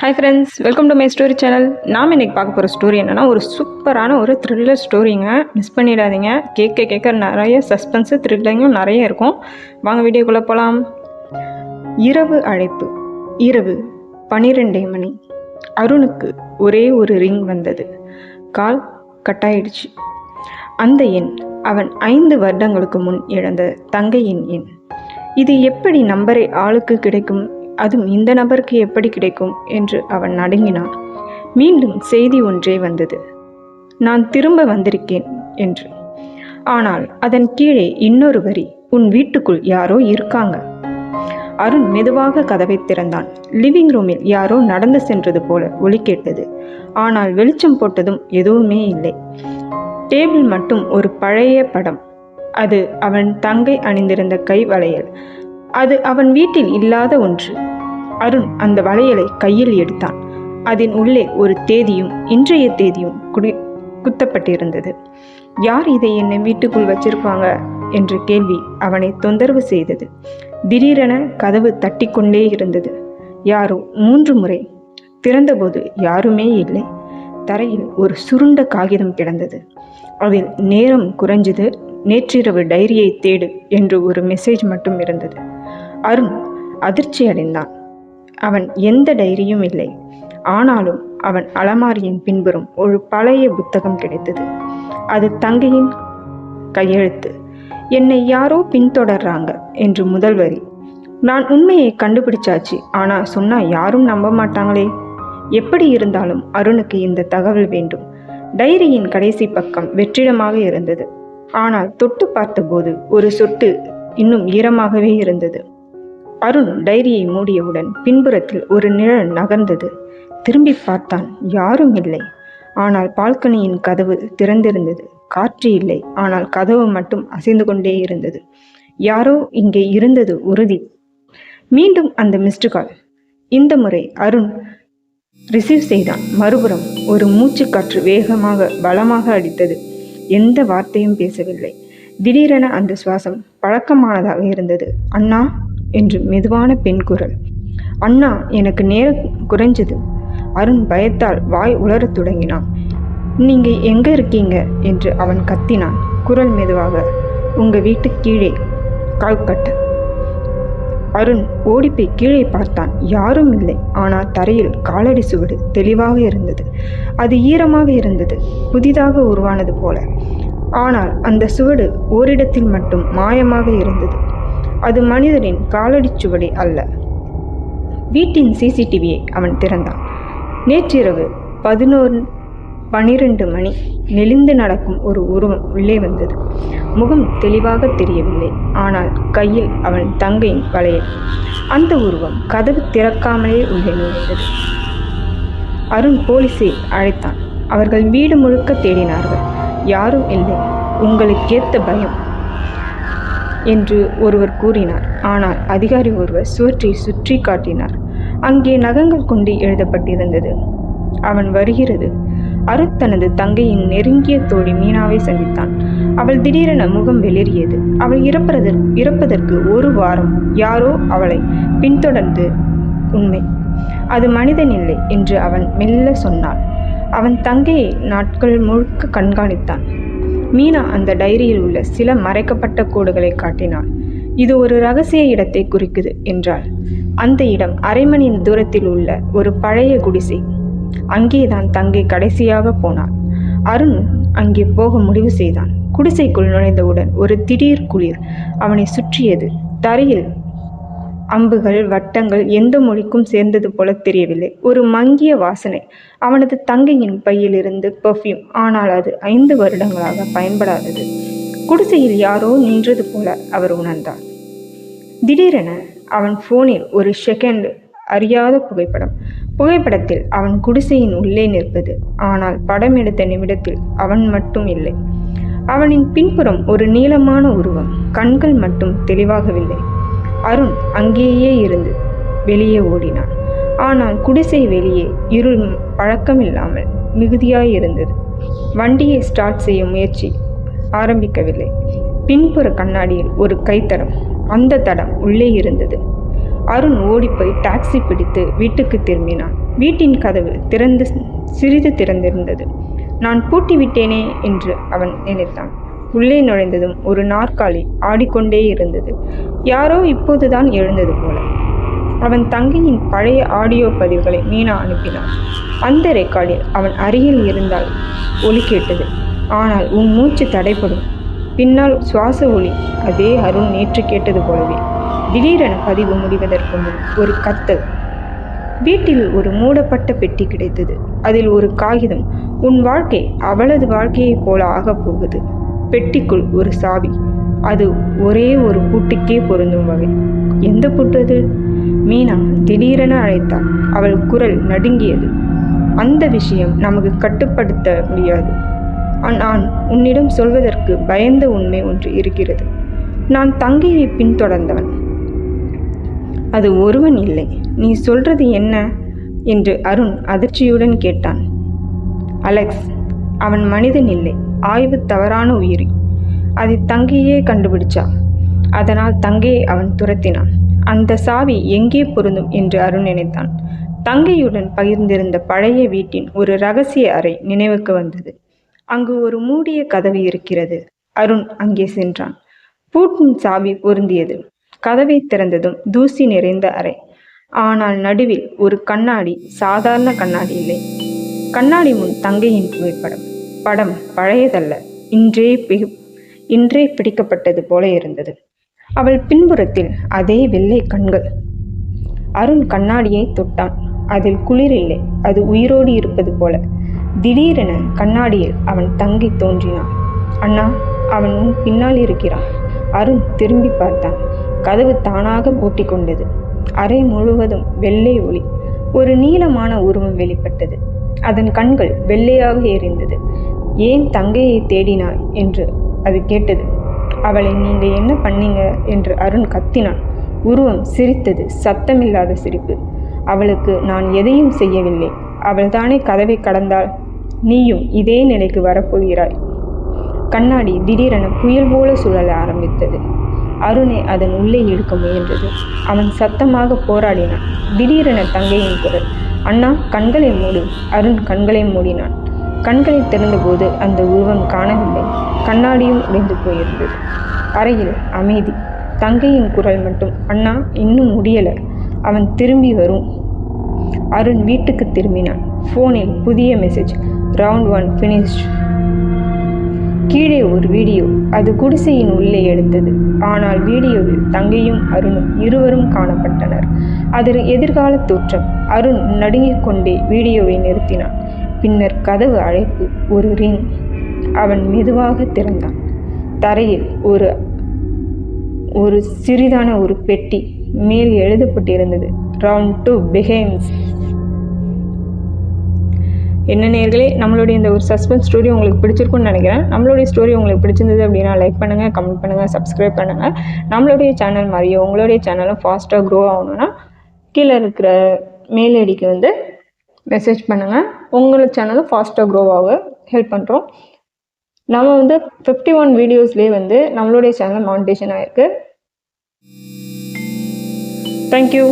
Hi friends welcome to my story channel நாம் இன்னைக்கு பார்க்க போகிற ஸ்டோரி என்னென்னா ஒரு சூப்பரான ஒரு த்ரில்லர் ஸ்டோரிங்க மிஸ் பண்ணிடாதீங்க. கேட்க கேட்க நிறைய சஸ்பென்ஸு த்ரில்லிங்கும் நிறைய இருக்கும். வாங்க வீடியோக்குள்ளே போகலாம் இரவு அழைப்பு. இரவு பனிரெண்டே மணி. அருணுக்கு ஒரே ஒரு ரிங் வந்தது. கால் கட்டாயிடுச்சு. அந்த எண் அவன் ஐந்து வருடங்களுக்கு முன் இழந்த தங்கையின் எண். இது எப்படி நம்பரை ஆளுக்கு கிடைக்கும்? அதுவும் இந்த நபருக்கு எப்படி கிடைக்கும்? என்று அவன் நடுங்கினான். மீண்டும் செய்தி ஒன்றே வந்தது. நான் திரும்ப வந்திருக்கேன் என்று. ஆனால் அதன் கீழே இன்னொரு வரி உன் வீட்டுக்குள் யாரோ இருக்காங்க. அருண் மெதுவாக கதவை திறந்தான். லிவிங் ரூமில் யாரோ நடந்து சென்றது போல ஒலி கேட்டது. ஆனால் வெளிச்சம் போட்டதும் எதுவுமே இல்லை. டேபிள் மட்டும் ஒரு பழைய படம். அது அவன் தங்கை அணிந்திருந்த கை வளையல். அது அவன் வீட்டில் இல்லாத ஒன்று. அருண் அந்த வளையலை கையில் எடுத்தான். அதன் உள்ளே ஒரு தேதியும் இன்றைய தேதியும் குடி குத்தப்பட்டிருந்தது. யார் இதை என்னை வீட்டுக்குள் வச்சிருப்பாங்க? என்ற கேள்வி அவனை தொந்தரவு செய்தது. திடீரென கதவு தட்டிக்கொண்டே இருந்தது. யாரோ மூன்று முறை. திறந்தபோது யாருமே இல்லை. தரையில் ஒரு சுருண்ட காகிதம் கிடந்தது. அதில் நேரம் குறைஞ்சது. நேற்றிரவு டைரியை தேடு என்று ஒரு மெசேஜ் மட்டும் இருந்தது. அருண் அதிர்ச்சி அடைந்தான். அவன் எந்த டைரியும் இல்லை. ஆனாலும் அவன் அலமாரியின் பின்புறம் ஒரு பழைய புத்தகம் கிடைத்தது. அது தங்கையின் கையெழுத்து. என்னை யாரோ பின்தொடர்றாங்க என்று முதல் வரி. நான் உண்மையை கண்டுபிடிச்சாச்சு. ஆனால் சொன்னால் யாரும் நம்ப மாட்டாங்களே. எப்படி இருந்தாலும் அருணுக்கு இந்த தகவல் வேண்டும். டைரியின் கடைசி பக்கம் வெற்றிடமாக இருந்தது. ஆனால் தொட்டு பார்த்தபோது ஒரு சொட்டு இன்னும் ஈரமாகவே இருந்தது. அருண் டைரியை மூடியவுடன் பின்புறத்தில் ஒரு நிழல் நகர்ந்தது. திரும்பி பார்த்தான் யாரும் இல்லை. ஆனால் பால்கனியின் கதவு திறந்திருந்தது. காற்று இல்லை. ஆனால் கதவு மட்டும் அசைந்து கொண்டே இருந்தது. யாரோ இங்கே இருந்தது உறுதி. மீண்டும் அந்த மிஸ்டு கால் இந்த முறை அருண் ரிசீவ் செய்தான். மறுபுறம் ஒரு மூச்சுக்காற்று வேகமாக பலமாக அடித்தது. எந்த வார்த்தையும் பேசவில்லை. திடீரென அந்த சுவாசம் பழக்கமானதாக இருந்தது. அண்ணா என்று மெதுவான பெண் குரல். அண்ணா எனக்கு நேரம் குறைஞ்சது. அருண் பயத்தால் வாய் உளரத் தொடங்கினான். நீங்க எங்க இருக்கீங்க? என்று அவன் கத்தினான். குரல் மெதுவாக உங்க வீட்டு கீழே. கால்கட்ட அருண் ஓடிப்போய் கீழே பார்த்தான். யாரும் இல்லை. ஆனால் தரையில் காலடி சுவடு தெளிவாக இருந்தது. அது ஈரமாக இருந்தது. புதிதாக உருவானது போல. ஆனால் அந்த சுவடு ஓரிடத்தில் மட்டும் மாயமாக இருந்தது. அது மனிதனின் காலடி சுவடே அல்ல. வீட்டின் சிசிடிவியை அவன் திறந்தான். நேற்றிரவு பதினோரு பனிரெண்டு மணி. நெளிந்து நடக்கும் ஒரு உருவம் உள்ளே வந்தது. முகம் தெளிவாக தெரியவில்லை. ஆனால் கையில் அவன் தங்கையின் வளையல். அந்த உருவம் கதவு திறக்காமலே உள்ளே நுழைந்தது. அருண் போலீஸை அழைத்தான். அவர்கள் வீடு முழுக்க தேடினார்கள். யாரும் இல்லை. உங்களுக்கேத்த பயம் என்று ஒருவர் கூறினார். ஆனால் அதிகாரி ஒருவர் சுவற்றை சுற்றி காட்டினார். அங்கே நகங்கள் கொண்டு எழுதப்பட்டிருந்தது. அவன் வருகிறது. அருத் தனது தங்கையின் நெருங்கிய தோழி மீனாவை சந்தித்தான். அவள் திடீரென முகம் வெளியேறியது. அவள் இறப்பதற்கு இறப்பதற்கு ஒரு வாரம். யாரோ அவளை பின்தொடர்ந்து உண்மை. அது மனிதன் இல்லை என்று அவன் மெல்ல சொன்னான் அவன் தங்கையை நாட்கள் முழுக்க கண்காணித்தான். மீனா அந்த டைரியில் உள்ள சில மறைக்கப்பட்ட கோடுகளை காட்டினாள். இது ஒரு ரகசிய இடத்தை குறிக்குது என்றாள். அந்த இடம் அரை மணி தூரத்தில் உள்ள ஒரு பழைய குடிசை. அங்கேதான் தங்கை கடைசியாக போனாள். அருண் அங்கே போக முடிவு செய்தான். குடிசைக்குள் நுழைந்தவுடன் ஒரு திடீர் குளிர் அவனை சுற்றியது. தரையில் அம்புகள் வட்டங்கள் எந்த மொழிக்கும் சேர்ந்தது போல தெரியவில்லை. ஒரு மங்கிய வாசனை. அவனது தங்கையின் பையிலிருந்து பெர்ஃப்யூம் ஆனால் அது ஐந்து வருடங்களாக பயன்படாதது. குடிசையில் யாரோ நின்றது போல அவர் உணர்ந்தார். திடீரென அவன் ஃபோனில் ஒரு செகண்ட் அறியாத புகைப்படம். புகைப்படத்தில் அவன் குடிசையின் உள்ளே நிற்பது. ஆனால் படம் எடுத்த நிமிடத்தில் அவன் மட்டும் இல்லை. அவனின் பின்புறம் ஒரு நீளமான உருவம். கண்கள் மட்டும் தெளிவாகவில்லை. அருண் அங்கேயே இருந்து வெளியே ஓடினான். ஆனால் குடிசை வெளியே இருள் பழக்கமில்லாமல் மிகுதியாய் இருந்தது. வண்டியை ஸ்டார்ட் செய்ய முயற்சி ஆரம்பிக்கவில்லை. பின்புற கண்ணாடியில் ஒரு கைத்தடம் அந்த தடம் உள்ளே இருந்தது. அருண் ஓடிப்போய் டாக்ஸி பிடித்து வீட்டுக்கு திரும்பினான். வீட்டின் கதவு திறந்து சிறிது திறந்திருந்தது. நான் பூட்டி விட்டேனே என்று அவன் நினைத்தான். உள்ளே நுழைந்ததும் ஒரு நாற்காலி ஆடிக்கொண்டே இருந்தது. யாரோ இப்போதுதான் எழுந்தது போல. அவன் தங்கையின் பழைய ஆடியோ பதிவுகளை மீனா அனுப்பினான். அந்த ரெக்கார்டில் அவன் அருகில் இருந்தால் ஒலி கேட்டது. ஆனால் உன் மூச்சு தடைப்படும் பின்னால் சுவாச ஒளி அதே அருண் நேற்று கேட்டது போலவே. திடீரென பதிவு முடிவதற்கு முன் ஒரு கத்தல் வீட்டில் ஒரு மூடப்பட்ட பெட்டி கிடைத்தது. அதில் ஒரு காகிதம் உன் வாழ்க்கை அவளது வாழ்க்கையைப் போல ஆகப் போகுது. பெட்டிக்குள் ஒரு சாவி. அது ஒரே ஒரு பூட்டுக்கே பொருந்தும் வகை. எந்த பூட்டு அது? மீனா திடீரென அழைத்தாள். அவள் குரல் நடுங்கியது. அந்த விஷயம் நமக்கு கட்டுப்படுத்த முடியாது. நான் உன்னிடம் சொல்வதற்கு பயந்த உண்மை ஒன்று இருக்கிறது. நான் தங்கையை பின்தொடர்ந்தவன். அது ஒருவன் இல்லை. நீ சொல்றது என்ன? என்று அருண் அதிர்ச்சியுடன் கேட்டான். அலெக்ஸ் அவன் மனிதன் இல்லை ஆய்வு தவறான உயிரி. அதை தங்கையே கண்டுபிடிச்சா? அதனால் தங்கையை அவன் துரத்தினான். அந்த சாவி எங்கே பொருந்தும் என்று அருண் நினைத்தான். தங்கையுடன் பகிர்ந்திருந்த பழைய வீட்டின் ஒரு ரகசிய அறை நினைவுக்கு வந்தது. அங்கு ஒரு மூடிய கதவு இருக்கிறது. அருண் அங்கே சென்றான். பூட்டின் சாவி பொருந்தியது. கதவை திறந்ததும் தூசி நிறைந்த அறை. ஆனால் நடுவில் ஒரு கண்ணாடி சாதாரண கண்ணாடி இல்லை. கண்ணாடி முன் தங்கையின் புகைப்படம். படம் பழையதல்ல இன்றே இன்றே பிடிக்கப்பட்டது போல இருந்தது. அவள் பின்புறத்தில் அதே வெள்ளை கண்கள். அருண் கண்ணாடியை தொட்டான். அதில் குளிர் இல்லை அது உயிரோடு இருப்பது போல. திடீரென கண்ணாடியில் அவன் தங்கி தோன்றினான். அண்ணா அவன் உன் பின்னால் இருக்கிறான். அருண் திரும்பி பார்த்தான். கதவு தானாக பூட்டிக்கொண்டது. அறை முழுவதும் வெள்ளை ஒளி. ஒரு நீளமான உருவம் வெளிப்பட்டது. அதன் கண்கள் வெள்ளையாக எரிந்தது. ஏன் தங்கையை தேடினாய்? என்று அது கேட்டது. அவளை நீங்க என்ன பண்ணீங்க? என்று அருண் கத்தினான். உருவம் சிரித்தது. சத்தமில்லாத சிரிப்பு. அவளுக்கு நான் எதையும் செய்யவில்லை. அவள்தானே கதவை கடந்தாள். நீயும் இதே நிலைக்கு வரப்போகிறாய். கண்ணாடி திடீரென புயல் போல சுழல ஆரம்பித்தது. அருணை அதன் உள்ளே இழுக்க முயன்றது. அவன் சத்தமாக போராடினான். திடீரென தங்கையின் குரல் அண்ணா கண்களை மூடு. அருண் கண்களை மூடினான். கண்களை திறந்தபோது அந்த உருவம் காணவில்லை. கண்ணாடியும் உடைந்து போயிருந்தது. அறையில் அமைதி. தங்கையின் குரல் மட்டும் அண்ணா இன்னும் முடியலை. அவன் திரும்பி வரும். அருண் வீட்டுக்கு திரும்பினான். ஃபோனில் புதிய மெசேஜ் ரவுண்ட் ஒன் ஃபினிஷ்ட். கீழே ஒரு வீடியோ அது குடிசையின் உள்ளே எடுத்தது. ஆனால் வீடியோவில் தங்கையும் அருணும் இருவரும் காணப்பட்டனர். அதில் எதிர்கால தோற்றம். அருண் நடுங்கிக் கொண்டே வீடியோவை நிறுத்தினான். பின்னர் கதவு அழைப்பு ஒரு ரிங் அவன் மெதுவாக திறந்தான். தரையில் ஒரு ஒரு சிறிதான ஒரு பெட்டி மேல் எழுதப்பட்டிருந்தது. ரவுண்ட் டு பிஹேம்ஸ் என்ன நேர்களே நம்மளுடைய இந்த ஒரு சஸ்பென்ஸ் ஸ்டோரி உங்களுக்கு பிடிச்சிருக்குன்னு நினைக்கிறேன். நம்மளுடைய ஸ்டோரி உங்களுக்கு பிடிச்சிருந்தது அப்படின்னா லைக் பண்ணுங்கள் கமெண்ட் பண்ணுங்கள் சப்ஸ்கிரைப் பண்ணுங்கள் நம்மளுடைய சேனல் மாதிரியே உங்களுடைய சேனலும் ஃபாஸ்ட்டாக க்ரோ ஆகணும்னா கீழே இருக்கிற மெயில் ஐடிக்கு வந்து மெசேஜ் பண்ணுங்கள் உங்களோட சேனலும் ஃபாஸ்ட்டாக க்ரோ ஆக ஹெல்ப் பண்ணுறோம் நம்ம வந்து ஃபிஃப்டி ஒன் வீடியோஸ்லேயே வந்து நம்மளுடைய சேனல் மானிட்டேஷன் ஆகிருக்கு தேங்க்யூ